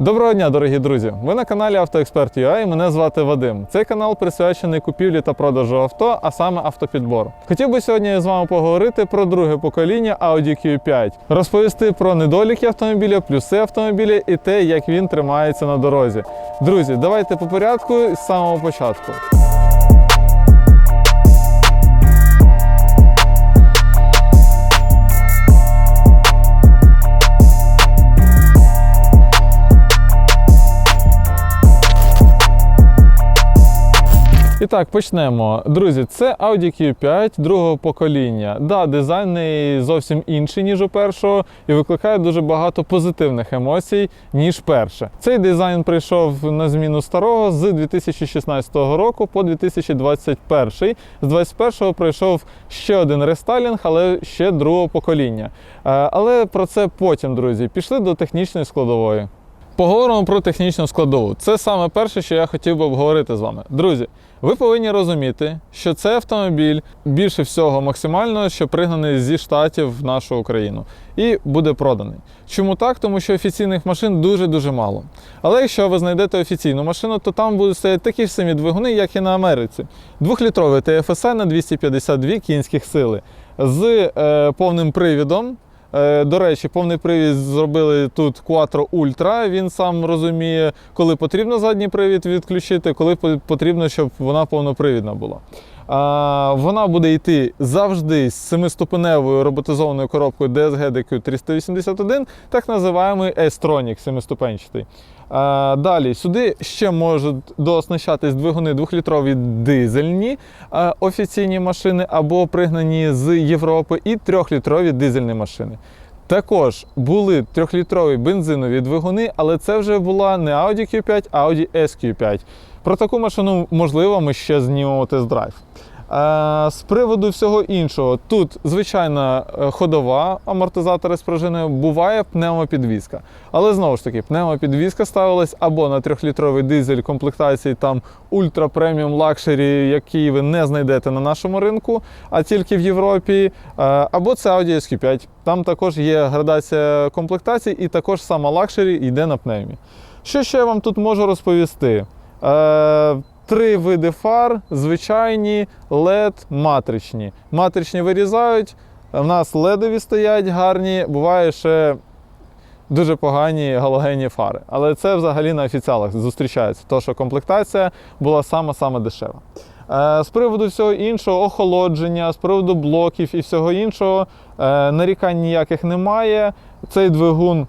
Доброго дня, дорогі друзі! Ви на каналі AutoExpert.ua і мене звати Вадим. Цей канал присвячений купівлі та продажу авто, а саме автопідбор. Хотів би сьогодні з вами поговорити про друге покоління Audi Q5, розповісти про недоліки автомобіля, плюси автомобіля і те, як він тримається на дорозі. Друзі, давайте по порядку з самого початку. І так, почнемо. Друзі, це Audi Q5 другого покоління. Да, дизайн не зовсім інший, ніж у першого, і викликає дуже багато позитивних емоцій, ніж перше. Цей дизайн прийшов на зміну старого з 2016 року по 2021. З 2021 прийшов ще один рестайлінг, але ще другого покоління. Е, Але про це потім, друзі. Пішли до технічної складової. Поговоримо про технічну складову. Це саме перше, що я хотів би обговорити з вами. Друзі, ви повинні розуміти, що цей автомобіль більше всього максимально, що пригнаний зі штатів в нашу Україну і буде проданий. Чому так? Тому що офіційних машин дуже-дуже мало. Але якщо ви знайдете офіційну машину, то там будуть стояти такі ж самі двигуни, як і на Америці. Двохлітровий TFSI на 252 кінських сили з е, повним привідом. Е, До речі, повний привід зробили тут Quattro Ultra. Він сам розуміє, коли потрібно задній привід відключити, коли потрібно, щоб вона повнопривідна була. Вона буде йти завжди з семиступеневою роботизованою коробкою DSG DQ 381, так називаємо S-Tronic семиступенчатий. А, Далі сюди ще можуть дооснащатись двигуни двохлітрові дизельні а, офіційні машини або пригнані з Європи, і трьохлітрові дизельні машини. Також були трьохлітрові бензинові двигуни, але це вже була не Audi Q5, а Audi SQ5. Про таку машину, можливо, ми ще знімемо тест-драйв. Е, З приводу всього іншого, тут звичайна е, ходова амортизатори з пружиною, буває пневмопідвізка. Але знову ж таки, пневмопідвізка ставилась або на трьохлітровий дизель комплектації там ультра преміум лакшері, який ви не знайдете на нашому ринку, а тільки в Європі. е, Або це Audi SQ5. Там також є градація комплектацій, і також сама лакшері йде на пневмі. Що ще я вам тут можу розповісти? Три види фар: звичайні, LED, матричні. Матричні вирізають. В нас ледові стоять гарні, буває ще дуже погані галогенні фари. Але це взагалі на офіціалах зустрічається, тому що комплектація була сама-сама дешева. Е, З приводу всього іншого, охолодження, з приводу блоків і всього іншого, е, нарікань ніяких немає. Цей двигун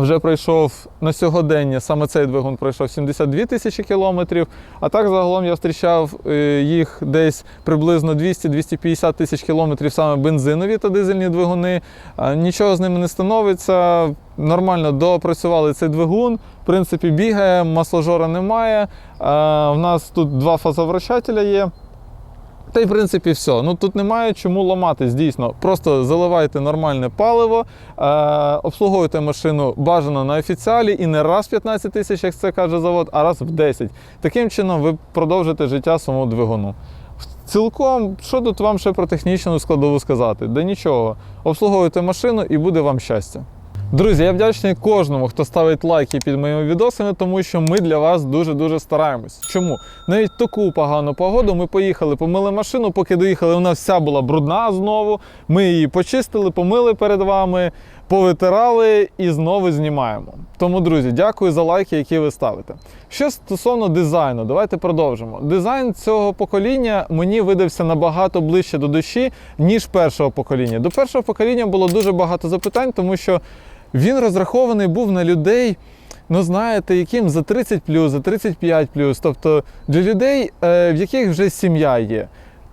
вже пройшов на сьогодення, саме цей двигун пройшов 72 тисячі кілометрів. А так загалом я зустрічав е, їх десь приблизно 200-250 тисяч кілометрів саме бензинові та дизельні двигуни. Нічого з ними не становиться. Нормально доопрацювали цей двигун. В принципі, бігає, масложора немає. В нас тут два фазовращателя є. Та й в принципі все. Ну тут немає чому ламатись, дійсно. Просто заливайте нормальне паливо, е, обслуговуйте машину бажано на офіціалі і не раз в 15 тисяч, як це каже завод, а раз в 10. Таким чином ви продовжите життя самому двигуну. Цілком, що тут вам ще про технічну складову сказати? Да нічого. Обслуговуйте машину і буде вам щастя. Друзі, я вдячний кожному, хто ставить лайки під моїми відосами, тому що ми для вас дуже-дуже стараємось. Чому? Навіть таку погану погоду ми поїхали, помили машину, поки доїхали, вона вся була брудна знову. Ми її почистили, помили перед вами, повитирали і знову знімаємо. Тому, друзі, дякую за лайки, які ви ставите. Що стосовно дизайну, давайте продовжимо. Дизайн цього покоління мені видався набагато ближче до душі, ніж першого покоління. До першого покоління було дуже багато запитань, тому що він розрахований був на людей. Ну, знаєте, яким за 30 за 35 тобто для людей, е, в яких вже сім'я є.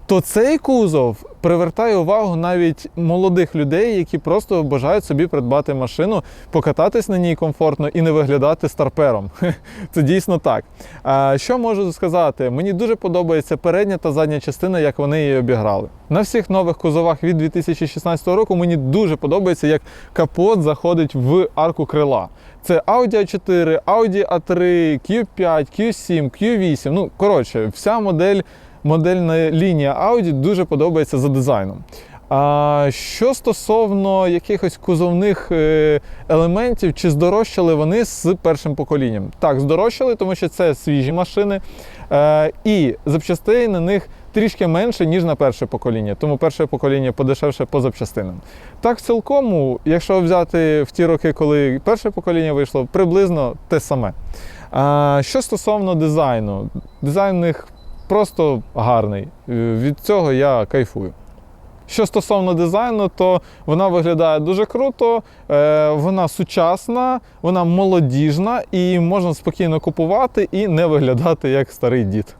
То цей кузов привертає увагу навіть молодих людей, які просто бажають собі придбати машину, покататись на ній комфортно і не виглядати старпером. Це дійсно так. Що можу сказати? Мені дуже подобається передня та задня частина, як вони її обіграли. На всіх нових кузовах від 2016 року мені дуже подобається, як капот заходить в арку крила. Це Audi A4, Audi A3, Q5, Q7, Q8. Ну, коротше, вся модель модельна лінія Audi дуже подобається за дизайном. А що стосовно якихось кузовних е, елементів, чи здорожчали вони з першим поколінням? Так, здорожчали, тому що це свіжі машини, е, і запчастей на них трішки менше, ніж на перше покоління. Тому перше покоління подешевше по запчастинам. Так, в цілкому, якщо взяти в ті роки, коли перше покоління вийшло, приблизно те саме. Що стосовно дизайну, дизайн у них просто гарний. Е, Від цього я кайфую. Що стосовно дизайну, то вона виглядає дуже круто, е, вона сучасна, вона молодіжна і можна спокійно купувати і не виглядати як старий дід.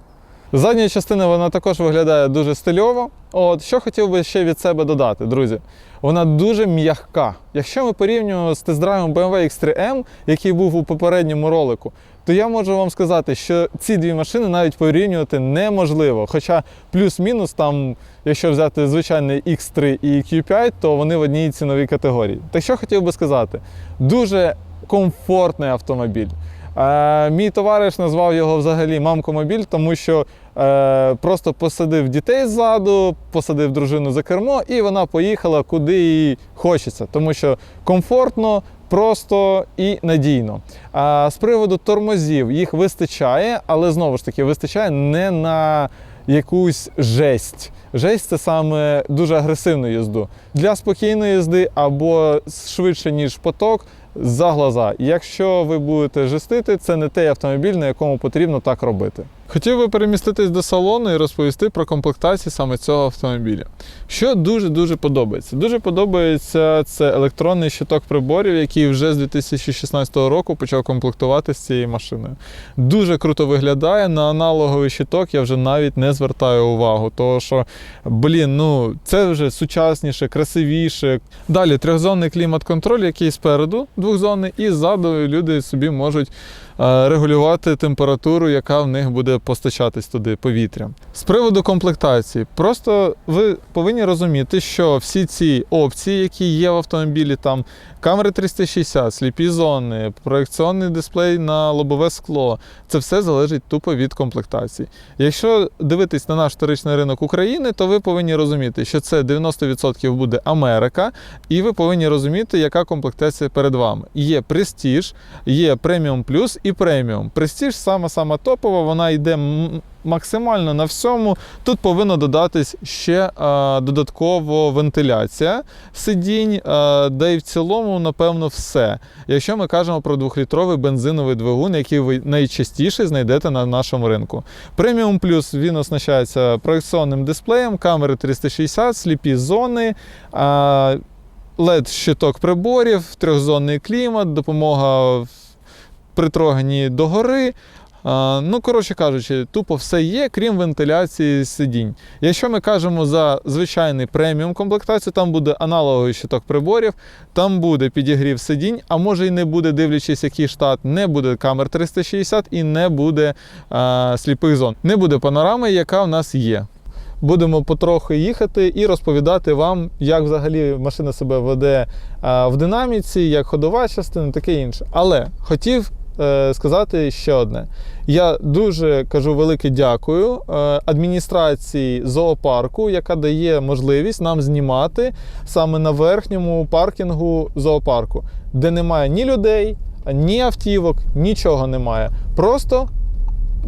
Задня частина вона також виглядає дуже стильово. От що хотів би ще від себе додати, друзі. Вона дуже м'ягка. Якщо ми порівнюємо з тест-драйвом BMW X3M, який був у попередньому ролику, то я можу вам сказати, що ці дві машини навіть порівнювати неможливо. Хоча плюс-мінус там, якщо взяти звичайний X3 і Q5, то вони в одній ціновій категорії. Так що хотів би сказати, дуже комфортний автомобіль. Е, мій товариш назвав його взагалі мамкомобіль, тому що е, просто посадив дітей ззаду, посадив дружину за кермо, і вона поїхала куди їй хочеться, тому що комфортно, просто і надійно. А з приводу тормозів їх вистачає, але знову ж таки вистачає не на якусь жесть. Жесть це саме дуже агресивну їзду. Для спокійної їзди або швидше, ніж поток, за глаза. Якщо ви будете жестити, це не той автомобіль, на якому потрібно так робити. Хотів би переміститись до салону і розповісти про комплектацію саме цього автомобіля. Що дуже-дуже подобається. Дуже подобається це електронний щиток приборів, який вже з 2016 року почав комплектувати з цією машиною. Дуже круто виглядає. На аналоговий щиток я вже навіть не звертаю увагу, тому що, блін, ну це вже сучасніше, красивіше. Далі трьохзонний клімат-контроль, який спереду двохзонний, і ззаду люди собі можуть регулювати температуру, яка в них буде постачатись туди повітрям. З приводу комплектації, просто ви повинні розуміти, що всі ці опції, які є в автомобілі, там камери 360, сліпі зони, проекційний дисплей на лобове скло, це все залежить тупо від комплектації. Якщо дивитись на наш вторичний ринок України, то ви повинні розуміти, що це 90% буде Америка, і ви повинні розуміти, яка комплектація перед вами. Є Prestige, є Premium Plus і Premium. Prestige сама сама топова, вона йде максимально на всьому. Тут повинно додатись ще е, додатково вентиляція сидінь, е, де і в цілому, напевно, все. Якщо ми кажемо про двохлітровий бензиновий двигун, який ви найчастіше знайдете на нашому ринку. Premium Plus він оснащається проекційним дисплеєм, камери 360, сліпі зони. Е, LED-щиток приборів, трьохзонний клімат, допомога в притроганні догори. Ну, коротше кажучи, тупо все є, крім вентиляції сидінь. Якщо ми кажемо за звичайний преміум комплектацію, там буде аналоговий щиток приборів, там буде підігрів сидінь, а може і не буде, дивлячись, який штат, не буде камер 360 і не буде а, сліпих зон. Не буде панорами, яка в нас є. Будемо потрохи їхати і розповідати вам, як взагалі машина себе веде в динаміці, як ходова частина, таке інше. Але хотів сказати ще одне. Я дуже кажу велике дякую е, адміністрації зоопарку, яка дає можливість нам знімати саме на верхньому паркінгу зоопарку, де немає ні людей, ні автівок, нічого немає. Просто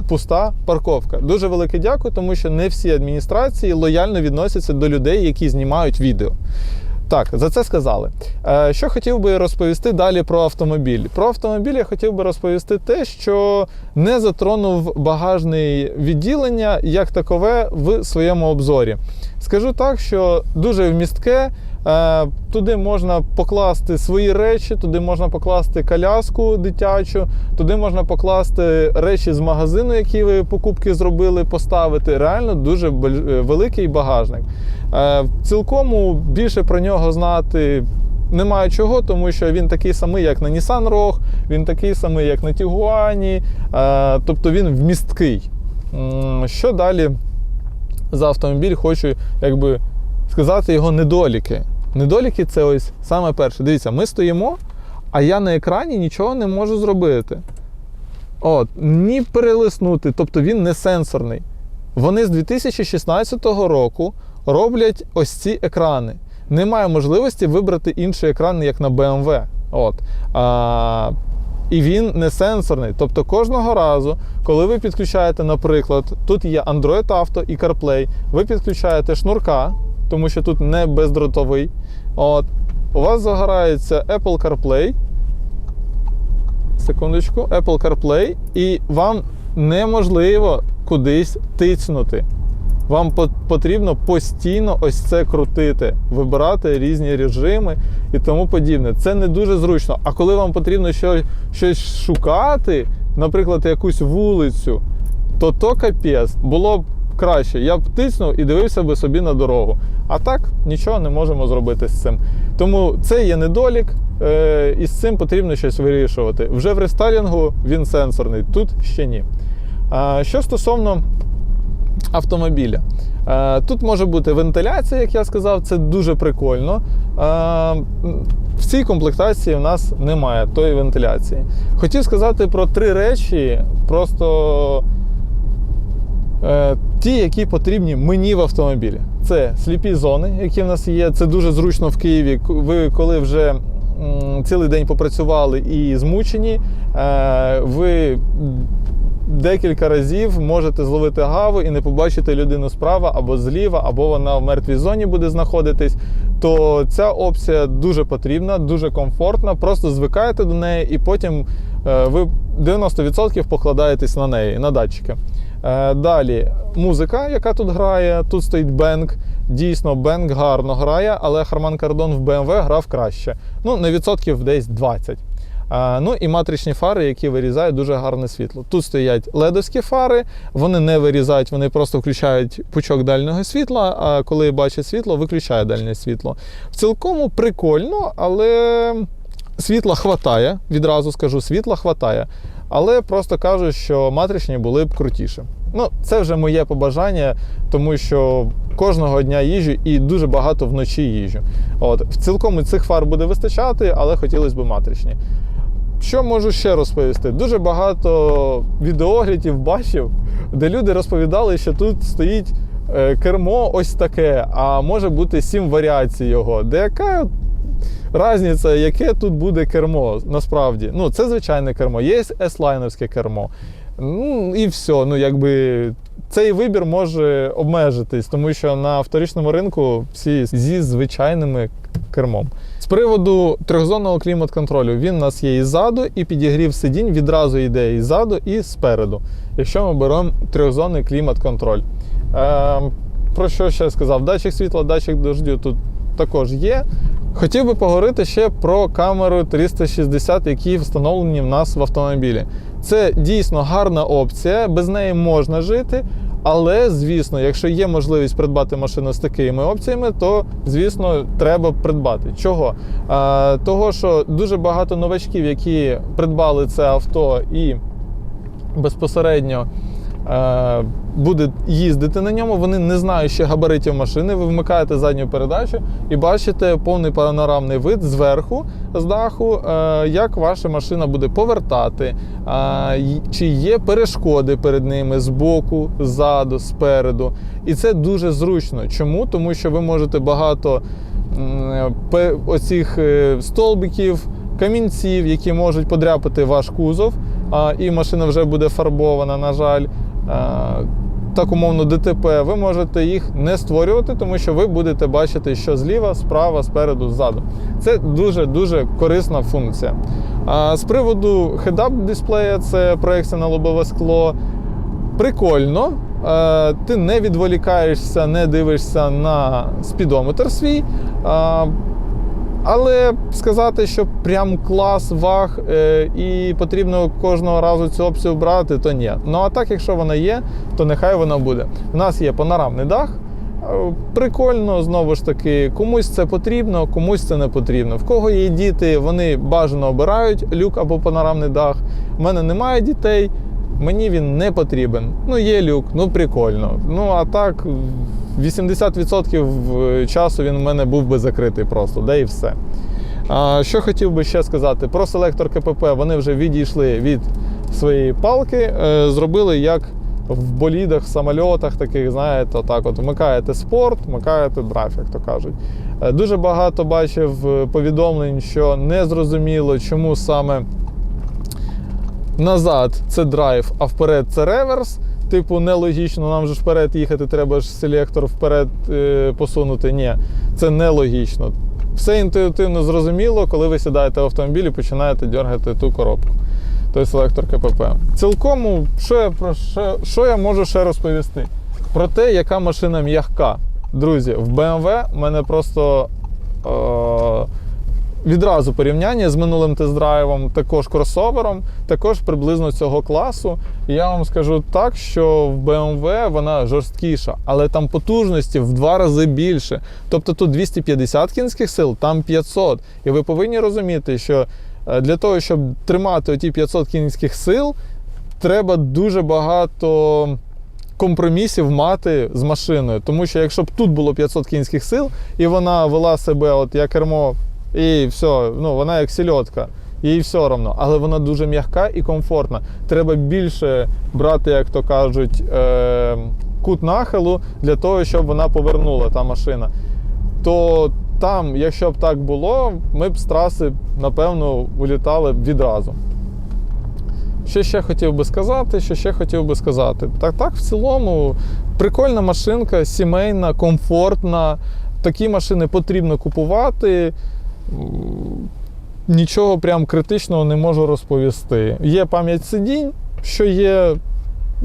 пуста парковка. Дуже велике дякую, тому що не всі адміністрації лояльно відносяться до людей, які знімають відео. Так, за це сказали. Е, Що хотів би розповісти далі про автомобіль? Про автомобіль я хотів би розповісти те, що не затронув багажне відділення як такове в своєму обзорі. Скажу так, що дуже вмістке. Е, Туди можна покласти свої речі, туди можна покласти коляску дитячу, туди можна покласти речі з магазину, які ви покупки зробили, поставити. Реально дуже е, великий багажник. Е, В цілкому більше про нього знати немає чого, тому що він такий самий, як на Nissan Rogue, він такий самий, як на е, тобто він вмісткий. Що далі за автомобіль хочу якби, сказати його недоліки. Недоліки це ось саме перше. Дивіться, ми стоїмо, а я на екрані нічого не можу зробити. От, ні перелиснути, тобто він не сенсорний. Вони з 2016 року роблять ось ці екрани. немає можливості вибрати інший екран, як на BMW. От. А, і він не сенсорний. Тобто кожного разу, коли ви підключаєте, наприклад, тут є Android Auto і CarPlay, ви підключаєте шнурка, тому що тут не бездротовий. От. У вас загорається Apple CarPlay. Секундочку, Apple CarPlay, і вам неможливо кудись тицнути. Вам потрібно постійно ось це крутити, вибирати різні режими і тому подібне. Це не дуже зручно. А коли вам потрібно щось, щось шукати, наприклад, якусь вулицю, то то капець. Було б краще. Я б тиснув і дивився би собі на дорогу. А так нічого не можемо зробити з цим. Тому це є недолік, е, і з цим потрібно щось вирішувати. Вже в рестайлінгу він сенсорний, тут ще ні. Що стосовно автомобіля. Е, Тут може бути вентиляція, як я сказав, це дуже прикольно. Е, В цій комплектації в нас немає тої вентиляції. Хотів сказати про три речі, просто ті, які потрібні мені в автомобілі. Це сліпі зони, які в нас є. Це дуже зручно в Києві. Ви коли вже цілий день попрацювали і змучені, е, ви декілька разів можете зловити гаву і не побачити людину справа або зліва, або вона в мертвій зоні буде знаходитись. То ця опція дуже потрібна, дуже комфортна. Просто звикаєте до неї, і потім е, ви 90% покладаєтесь на неї, на датчики. Е, Далі музика, яка тут грає. Тут стоїть Бенк. Дійсно, Бенк гарно грає, але Харман Кардон в BMW грав краще. Ну, на відсотків десь 20. Ну і матричні фари, які вирізають дуже гарне світло. Тут стоять ледовські фари, вони не вирізають, вони просто включають пучок дальнього світла. А коли бачать світло, виключає дальнє світло. В цілкому прикольно, але світла хватає. Відразу скажу, світла хватає. Але просто кажу, що матричні були б крутіше. Ну, це вже моє побажання, тому що кожного дня їжджу і дуже багато вночі їжджу. От в цілком цих фар буде вистачати, але хотілося б матричні. Що можу ще розповісти? Дуже багато відеоглядів бачив, де люди розповідали, що тут стоїть е, кермо ось таке, а може бути сім варіацій його. Де яка різниця, яке тут буде кермо насправді? Ну, це звичайне кермо, є S-лайнерське кермо. Ну і все. Ну, якби цей вибір може обмежитись, тому що на вторичному ринку всі зі звичайними кермом. З приводу трьохзонного клімат-контролю, він у нас є і ззаду, і підігрів сидінь відразу йде і ззаду, і спереду. Якщо ми беремо трьохзонний клімат-контроль. Е, про що ще сказав? Датчик світла, датчик дождю тут також є. Хотів би поговорити ще про камеру 360, які встановлені в нас в автомобілі. Це дійсно гарна опція, без неї можна жити. Але, звісно, якщо є можливість придбати машину з такими опціями, то звісно треба придбати. Чого? А, того, що дуже багато новачків, які придбали це авто і безпосередньо буде їздити на ньому, вони не знають ще габаритів машини. Ви вмикаєте задню передачу і бачите повний панорамний вид зверху, з даху, е, як ваша машина буде повертати, е, чи є перешкоди перед ними з боку, ззаду, спереду. І це дуже зручно. Чому? Тому що ви можете багато оцих е, столбиків, камінців, які можуть подряпати ваш кузов, а, і машина вже буде фарбована, на жаль. А, Так умовно ДТП, ви можете їх не створювати, тому що ви будете бачити, що зліва, справа, спереду, ззаду. Це дуже-дуже корисна функція. А з приводу head-up дисплея, це проекція на лобове скло. Прикольно. Е, Ти не відволікаєшся, не дивишся на спідометр свій. Але сказати, що прям клас ваг е, і потрібно кожного разу цю опцію брати, то ні. Ну а так, якщо вона є, то нехай вона буде. У нас є панорамний дах. Е, Прикольно, знову ж таки, комусь це потрібно, комусь це не потрібно. В кого є діти, вони бажано обирають люк або панорамний дах. У мене немає дітей, мені він не потрібен. Ну, є люк, ну прикольно. Ну а так, 80% часу він у мене був би закритий просто, де і все. А, що хотів би ще сказати, про селектор КПП вони вже відійшли від своєї палки, е, зробили як в болідах, в самольотах таких, знаєте, отак от вмикаєте спорт, вмикаєте драйв, як то кажуть. Е, Дуже багато бачив е, повідомлень, що не зрозуміло, чому саме назад це драйв, а вперед це реверс. Типу, нелогічно, нам же ж вперед їхати, треба ж селектор вперед е, посунути. Ні, це нелогічно. Все інтуїтивно зрозуміло, коли ви сідаєте в автомобіль і починаєте дергати ту коробку, той селектор КПП. Цілком, що я, про, що, що я можу ще розповісти? Про те, яка машина м'ягка. Друзі, в BMW в мене просто. Е, Відразу порівняння з минулим тест-драйвом, також кросовером, також приблизно цього класу. І я вам скажу так, що в BMW вона жорсткіша, але там потужності в два рази більше. Тобто тут 250 кінських сил, там 500. І ви повинні розуміти, що е, для того, щоб тримати оті 500 кінських сил, треба дуже багато компромісів мати з машиною. Тому що якщо б тут було 500 кінських сил, і вона вела себе от як кермо, і все, ну вона як сільотка. Їй все одно, але вона дуже м'яка і комфортна. Треба більше брати, як то кажуть, е- кут нахилу для того, щоб вона повернула та машина. То там, якщо б так було, ми б з траси, напевно, вилітали б відразу. Що ще хотів би сказати? Що ще хотів би сказати? Так, так, в цілому, прикольна машинка, сімейна, комфортна. Такі машини потрібно купувати. Нічого прям критичного не можу розповісти. Є пам'ять сидінь, що є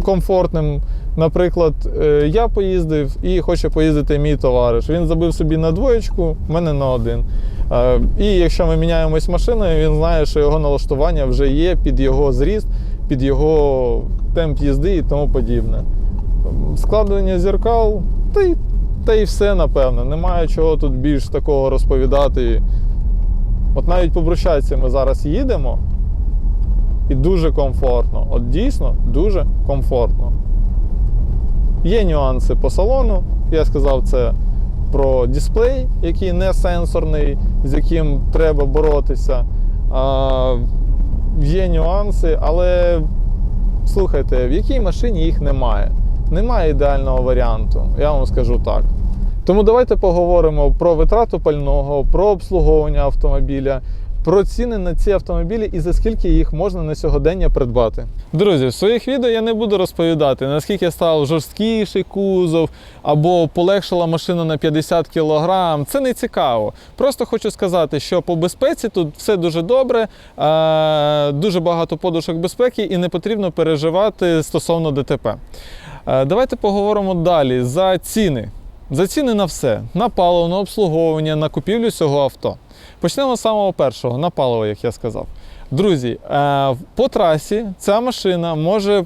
комфортним. Наприклад, е, я поїздив і хоче поїздити мій товариш. Він забив собі на двоєчку, в мене на один. Е, І якщо ми міняємось машиною, він знає, що його налаштування вже є під його зріст, під його темп їзди і тому подібне. Складення зеркал, та й, та й все, напевно. Немає чого тут більш такого розповідати. От навіть по брусчатці ми зараз їдемо, і дуже комфортно. От дійсно дуже комфортно. Є нюанси по салону. Я сказав це про дисплей, який не сенсорний, з яким треба боротися. А, є нюанси, але слухайте, в якій машині їх немає. Немає ідеального варіанту, я вам скажу так. Тому давайте поговоримо про витрату пального, про обслуговування автомобіля, про ціни на ці автомобілі і за скільки їх можна на сьогодення придбати. Друзі, в своїх відео я не буду розповідати, наскільки став жорсткіший кузов або полегшила машина на 50 кг. Це не цікаво. Просто хочу сказати, що по безпеці тут все дуже добре, дуже багато подушок безпеки і не потрібно переживати стосовно ДТП. Давайте поговоримо далі за ціни. За ціни на все: на паливо, на обслуговування, на купівлю цього авто. Почнемо з самого першого, на паливо, як я сказав. Друзі, е, по трасі ця машина може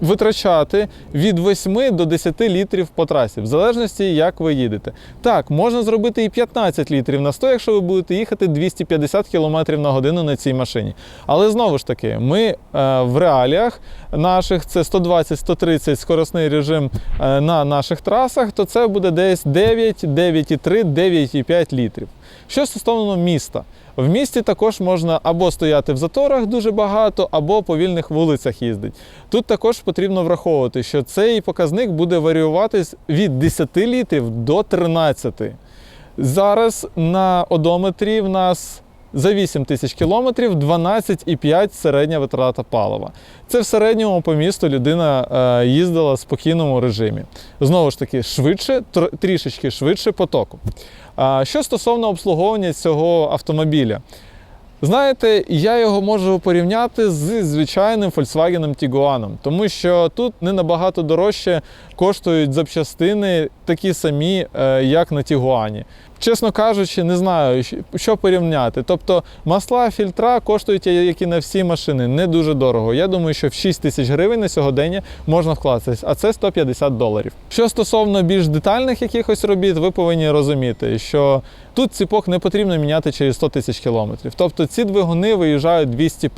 витрачати від 8 до 10 літрів по трасі, в залежності, як ви їдете. Так, можна зробити і 15 літрів на 100, якщо ви будете їхати 250 км на годину на цій машині. Але знову ж таки, ми е, в реаліях наших це 120-130 скоростний режим е, на наших трасах, то це буде десь 9, 9,3, 9,5 літрів. Що стосовно міста, в місті також можна або стояти в заторах дуже багато, або по вільних вулицях їздить. Тут також потрібно враховувати, що цей показник буде варіюватись від 10 літрів до 13. Зараз на одометрі в нас за 8 тисяч кілометрів 12,5 середня витрата палива. Це в середньому по місту людина е, їздила в спокійному режимі. Знову ж таки, швидше, тр- трішечки швидше потоку. Що стосовно обслуговування цього автомобіля, знаєте, я його можу порівняти з звичайним Volkswagen Tiguan, тому що тут не набагато дорожче коштують запчастини такі самі, е, як на Тігуані. Чесно кажучи, не знаю, що порівняти. Тобто масла, фільтра коштують, як і на всі машини, не дуже дорого. Я думаю, що в 6 тисяч гривень на сьогодення можна вкластись, а це 150 доларів. Що стосовно більш детальних якихось робіт, ви повинні розуміти, що тут ціпок не потрібно міняти через 100 тисяч кілометрів. Тобто ці двигуни виїжджають 200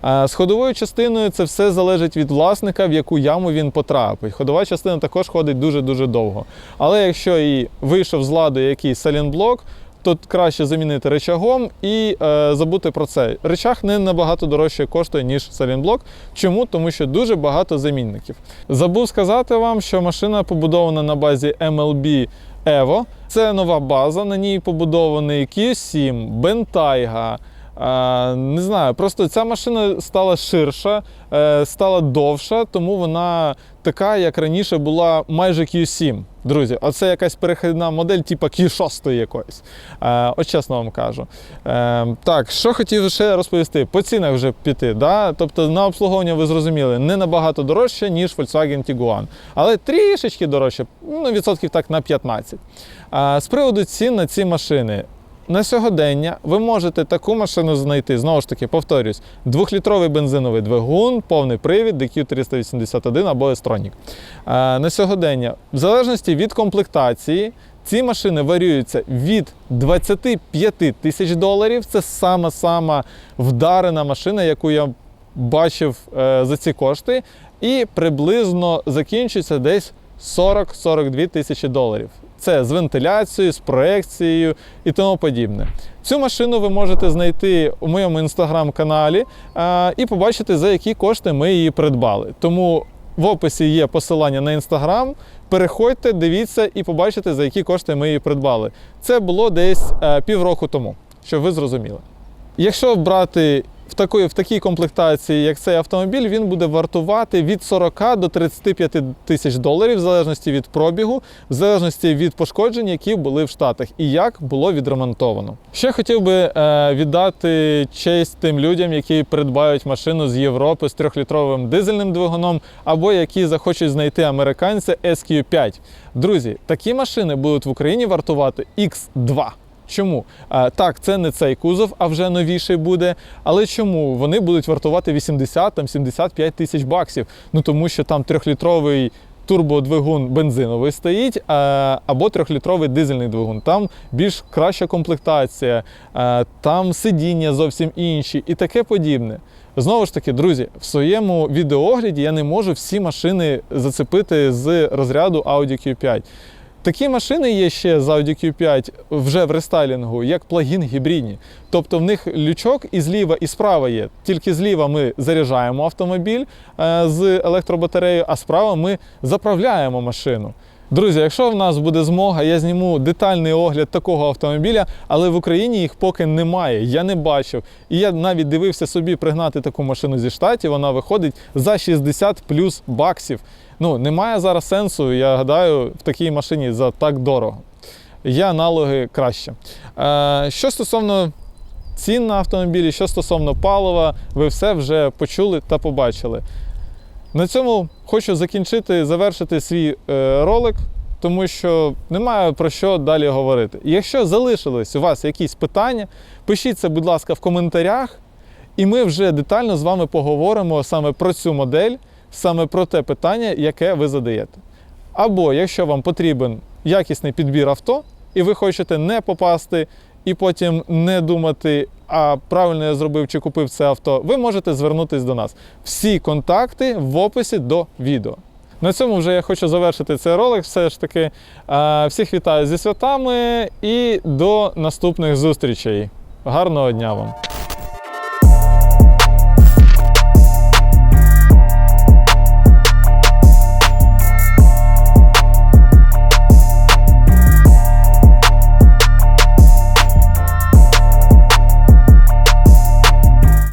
А З ходовою частиною це все залежить від власника, в яку яму він потрапить. Ходова частина також ходить дуже-дуже довго. Але якщо і вийшов з ладу якийсь салінблок, то краще замінити речагом і е, забути про це. Речаг не набагато дорожче коштує, ніж салінблок. Чому? Тому що дуже багато замінників. Забув сказати вам, що машина побудована на базі MLB Evo. Це нова база, на ній побудований Q7, Bentayga, Не знаю, просто ця машина стала ширша, е, стала довша, тому вона така, як раніше була майже Q7. Друзі, а це якась перехідна модель, типу Q6 якоїсь. Е, От чесно вам кажу. Е, Так, що хотів ще розповісти? По цінах вже піти. Да? Тобто на обслуговування ви зрозуміли, не набагато дорожче, ніж Volkswagen Tiguan. Але трішечки дорожче, ну, відсотків так на 15. Е, З приводу цін на ці машини. На сьогодення ви можете таку машину знайти, знову ж таки, повторюсь, двохлітровий бензиновий двигун, повний привід, DQ381 або S-Tronic. Е, На сьогодення, в залежності від комплектації, ці машини варіюються від 25 тисяч доларів. Це сама-сама вдарена машина, яку я бачив е, за ці кошти, і приблизно закінчується десь 40-42 тисячі доларів. Це з вентиляцією, з проекцією і тому подібне. Цю машину ви можете знайти у моєму інстаграм-каналі е, і побачити, за які кошти ми її придбали. Тому в описі є посилання на інстаграм. Переходьте, дивіться і побачите, за які кошти ми її придбали. Це було десь е, півроку тому, щоб ви зрозуміли. Якщо брати в такої, в такій комплектації, як цей автомобіль, він буде вартувати від 40 до 35 тисяч доларів, в залежності від пробігу, в залежності від пошкоджень, які були в Штатах, і як було відремонтовано. Ще хотів би е, віддати честь тим людям, які придбають машину з Європи з трьохлітровим дизельним двигуном, або які захочуть знайти американця SQ5. Друзі, такі машини будуть в Україні вартувати X2. Чому? Так, це не цей кузов, а вже новіший буде. Але чому? Вони будуть вартувати 80-75 тисяч баксів. Ну тому що там трьохлітровий турбодвигун бензиновий стоїть, або трьохлітровий дизельний двигун. Там більш краща комплектація, там сидіння зовсім інші і таке подібне. Знову ж таки, друзі, в своєму відеоогляді я не можу всі машини зацепити з розряду Audi Q5. Такі машини є ще з Audi Q5 вже в рестайлінгу, як плагін гібридні. Тобто в них лючок і зліва, і справа є. Тільки зліва ми заряджаємо автомобіль е, з електробатареєю, а справа ми заправляємо машину. Друзі, якщо в нас буде змога, я зніму детальний огляд такого автомобіля, але в Україні їх поки немає. Я не бачив. І я навіть дивився собі пригнати таку машину зі штатів. Вона виходить за 60 плюс баксів. Ну, немає зараз сенсу, я гадаю, в такій машині за так дорого. Є аналоги краще. Е, що стосовно цін на автомобілі, що стосовно палива, ви все вже почули та побачили. На цьому хочу закінчити, завершити свій е, ролик, тому що немає про що далі говорити. Якщо залишились у вас якісь питання, пишіть це, будь ласка, в коментарях, і ми вже детально з вами поговоримо саме про цю модель, саме про те питання, яке ви задаєте. Або якщо вам потрібен якісний підбір авто, і ви хочете не попасти і потім не думати, а правильно я зробив чи купив це авто, ви можете звернутися до нас. Всі контакти в описі до відео. На цьому вже я хочу завершити цей ролик. Все ж таки, Е, всіх вітаю зі святами і до наступних зустрічей. Гарного дня вам!